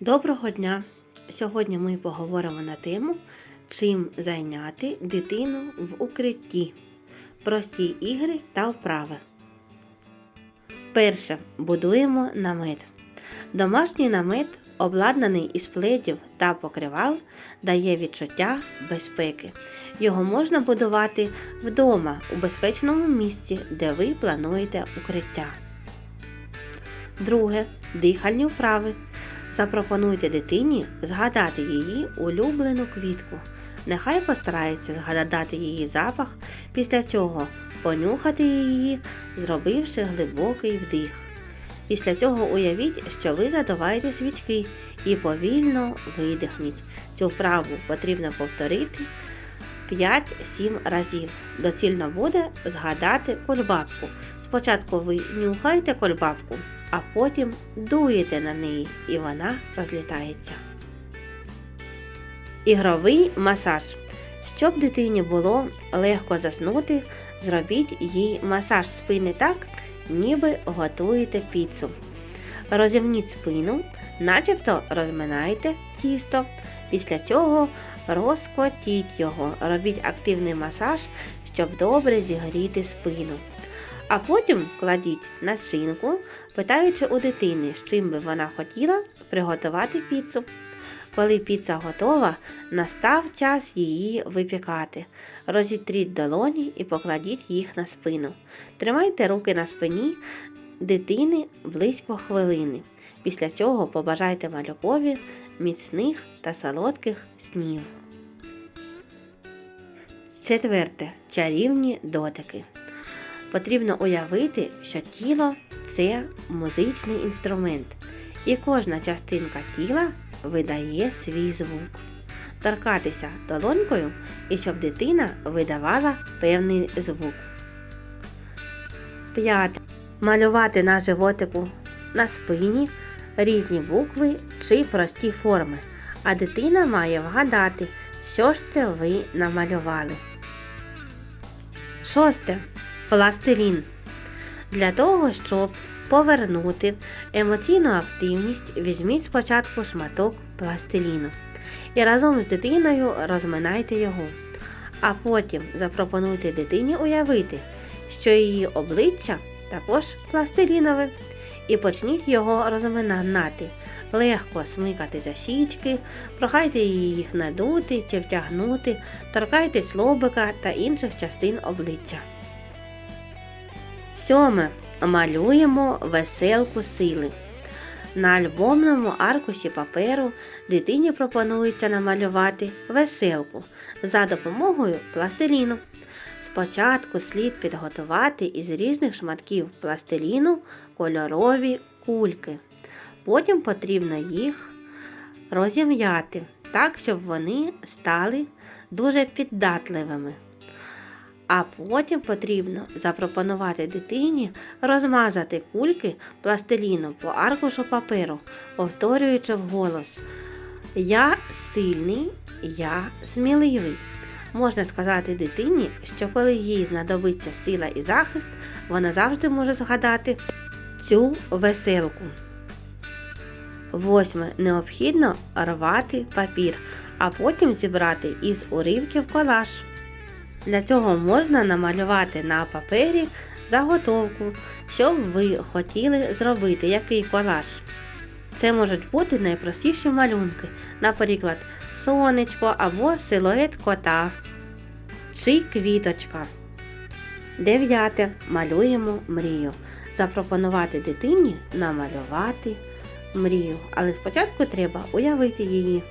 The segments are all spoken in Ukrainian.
Доброго дня! Сьогодні ми поговоримо на тему, чим зайняти дитину в укритті. Прості ігри та вправи. Перше. Будуємо намет. Домашній намет, обладнаний із пледів та покривал, дає відчуття безпеки. Його можна будувати вдома у безпечному місці, де ви плануєте укриття. Друге. Дихальні вправи. Запропонуйте дитині згадати її улюблену квітку. Нехай постарається згадати її запах, після цього понюхати її, зробивши глибокий вдих. Після цього уявіть, що ви задуваєте свічки і повільно видихніть. Цю вправу потрібно повторити 5-7 разів. Доцільно буде згадати кульбабку. Спочатку ви нюхаєте кульбабку, а потім дуєте на неї і вона розлітається. Ігровий масаж. Щоб дитині було легко заснути, зробіть їй масаж спини так, ніби готуєте піцу. Розімніть спину, начебто розминайте тісто. Після цього розкотіть його, робіть активний масаж, щоб добре зігріти спину. А потім кладіть начинку, питаючи у дитини, з чим би вона хотіла приготувати піцу. Коли піца готова, настав час її випікати. Розітріть долоні і покладіть їх на спину. Тримайте руки на спині дитини близько хвилини. Після цього побажайте малюкові міцних та солодких снів. Четверте. Чарівні дотики. Потрібно уявити, що тіло це музичний інструмент, і кожна частинка тіла видає свій звук. Торкатися долонькою і щоб дитина видавала певний звук. П'яте. Малювати на животику на спині різні букви чи прості форми, а дитина має вгадати, що ж це ви намалювали. Шосте. Пластилін. Для того, щоб повернути емоційну активність, візьміть спочатку шматок пластиліну і разом з дитиною розминайте його. А потім запропонуйте дитині уявити, що її обличчя також пластилінове, і почніть його розминати. Легко смикати за щічки, прохайте їх надути чи втягнути, торкайтесь лобика та інших частин обличчя. Сьоме. Малюємо веселку сили. На альбомному аркуші паперу дитині пропонується намалювати веселку за допомогою пластиліну. Спочатку слід підготувати із різних шматків пластиліну кольорові кульки. Потім потрібно їх розім'яти так, щоб вони стали дуже піддатливими. А потім потрібно запропонувати дитині розмазати кульки пластиліном по аркушу паперу, повторюючи вголос Я сильний, я сміливий. Можна сказати дитині, що коли їй знадобиться сила і захист, вона завжди може згадати цю веселку. Восьме. Необхідно рвати папір, а потім зібрати із уривків колаж. Для цього можна намалювати на папері заготовку, що б ви хотіли зробити, який колаж. Це можуть бути найпростіші малюнки, наприклад, сонечко або силует кота чи квіточка. Дев'яте. Малюємо мрію. Запропонувати дитині намалювати мрію. Але спочатку треба уявити її.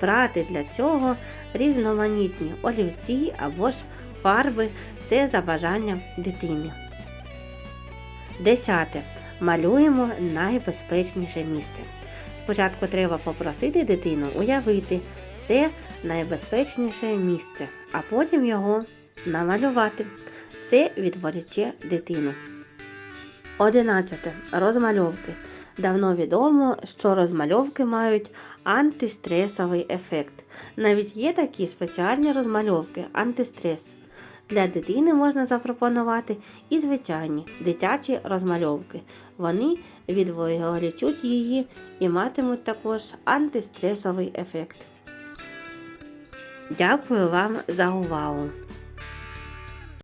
Брати для цього різноманітні олівці або ж фарби це за бажанням дитини. Десяте. Малюємо найбезпечніше місце. Спочатку треба попросити дитину уявити це найбезпечніше місце, а потім його намалювати. Це відволіче дитину. 11. Розмальовки. Давно відомо, що розмальовки мають антистресовий ефект. Навіть є такі спеціальні розмальовки антистрес. Для дитини можна запропонувати і звичайні дитячі розмальовки. Вони відволічуть її і матимуть також антистресовий ефект. Дякую вам за увагу!